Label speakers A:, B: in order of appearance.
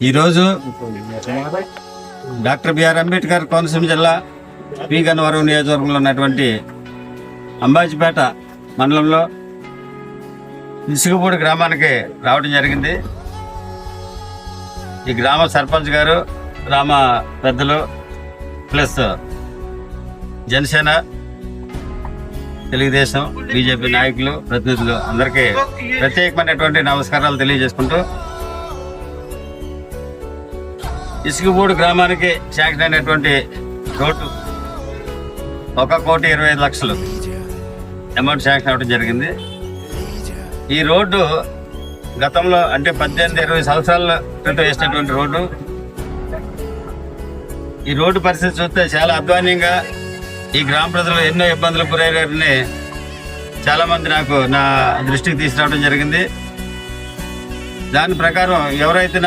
A: ఈరోజు doctor BR Ambedkar Konaseema జిల్లా P Gannavaram నియోజకవర్గంలో ఉన్నటువంటి అంబాజీపేట మండలంలో ఇసుకపూడి గ్రామానికి రావడం జరిగింది. ఈ గ్రామ సర్పంచ్ గారు గ్రామ పెద్దలు ప్లస్ జనసేన తెలుగుదేశం బీజేపీ నాయకులు ప్రతినిధులు అందరికీ ప్రత్యేకమైనటువంటి నమస్కారాలు తెలియజేసుకుంటూ ఇసుకపూడి గ్రామానికి శాంక్షన్ అయినటువంటి రోడ్డు ఒక కోటి ఇరవై ఐదు లక్షలు. అమౌంట్ శాంక్షన్ అవ్వడం జరిగింది. ఈ రోడ్డు గతంలో అంటే పద్దెనిమిది ఇరవై సంవత్సరాల క్రితం వేసినటువంటి రోడ్డు. ఈ రోడ్డు పరిస్థితి చూస్తే చాలా అధ్వాన్యంగా ఈ గ్రామ ప్రజలు ఎన్నో ఇబ్బందులు గురయ్యారని చాలామంది నాకు నా దృష్టికి తీసుకురావడం జరిగింది. దాని ప్రకారం ఎవరైతే